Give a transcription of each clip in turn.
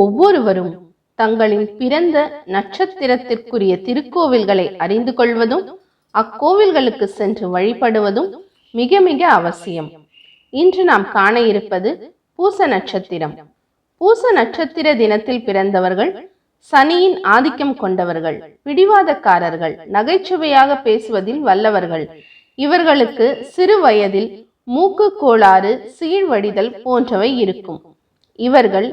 ஒவ்வொருவரும் தங்களின் பிறந்த நட்சத்திரத்திற்குரிய திருக்கோவில்களை அறிந்து கொள்வதும் அக்கோவில்களுக்கு சென்று வழிபடுவதும் மிக மிக அவசியம். இன்று நாம் காண இருப்பது பூச நட்சத்திரம். பூச நட்சத்திர தினத்தில் பிறந்தவர்கள் சனியின் ஆதிக்கம் கொண்டவர்கள் பிடிவாதக்காரர்கள் நகைச்சுவையாக பேசுவதில் வல்லவர்கள். இவர்களுக்கு சிறு வயதில் மூக்கு கோளாறு சீழ்வடிதல் போன்றவை இருக்கும். இவர்கள்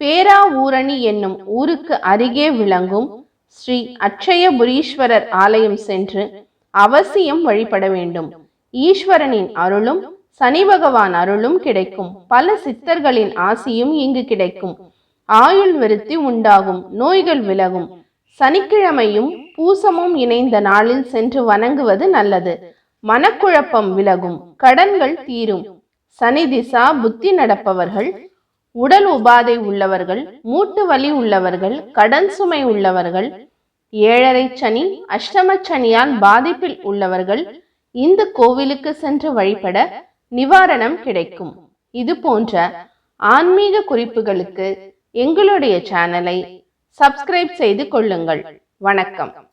பேராவூரணி என்னும் ஊருக்கு அருகே விளங்கும் ஸ்ரீ அட்சயபுரீஸ்வரர் ஆலயம் சென்று அவசியம் வழிபட வேண்டும். ஈஸ்வரனின் அருளும் சனி பகவான் அருளும் கிடைக்கும். பல சித்தர்களின் ஆசியும் இங்கு கிடைக்கும். ஆயுள் விருத்தி உண்டாகும். நோய்கள் விலகும். சனிக்கிழமையும் பூசமும் இணைந்த நாளில் சென்று வணங்குவது நல்லது. மனக்குழப்பம் விலகும். கடன்கள் தீரும். சனி திசா புத்தி நடப்பவர்கள் உடல் உபாதை உள்ளவர்கள் மூட்டு வலி உள்ளவர்கள் கடன் சுமை உள்ளவர்கள் ஏழரை சனி அஷ்டம சனியால் பாதிப்பில் உள்ளவர்கள் இந்த கோவிலுக்கு சென்று வழிபட நிவாரணம் கிடைக்கும். இது போன்ற ஆன்மீக குறிப்புகளுக்கு எங்களுடைய சேனலை சப்ஸ்கிரைப் செய்து கொள்ளுங்கள். வணக்கம்.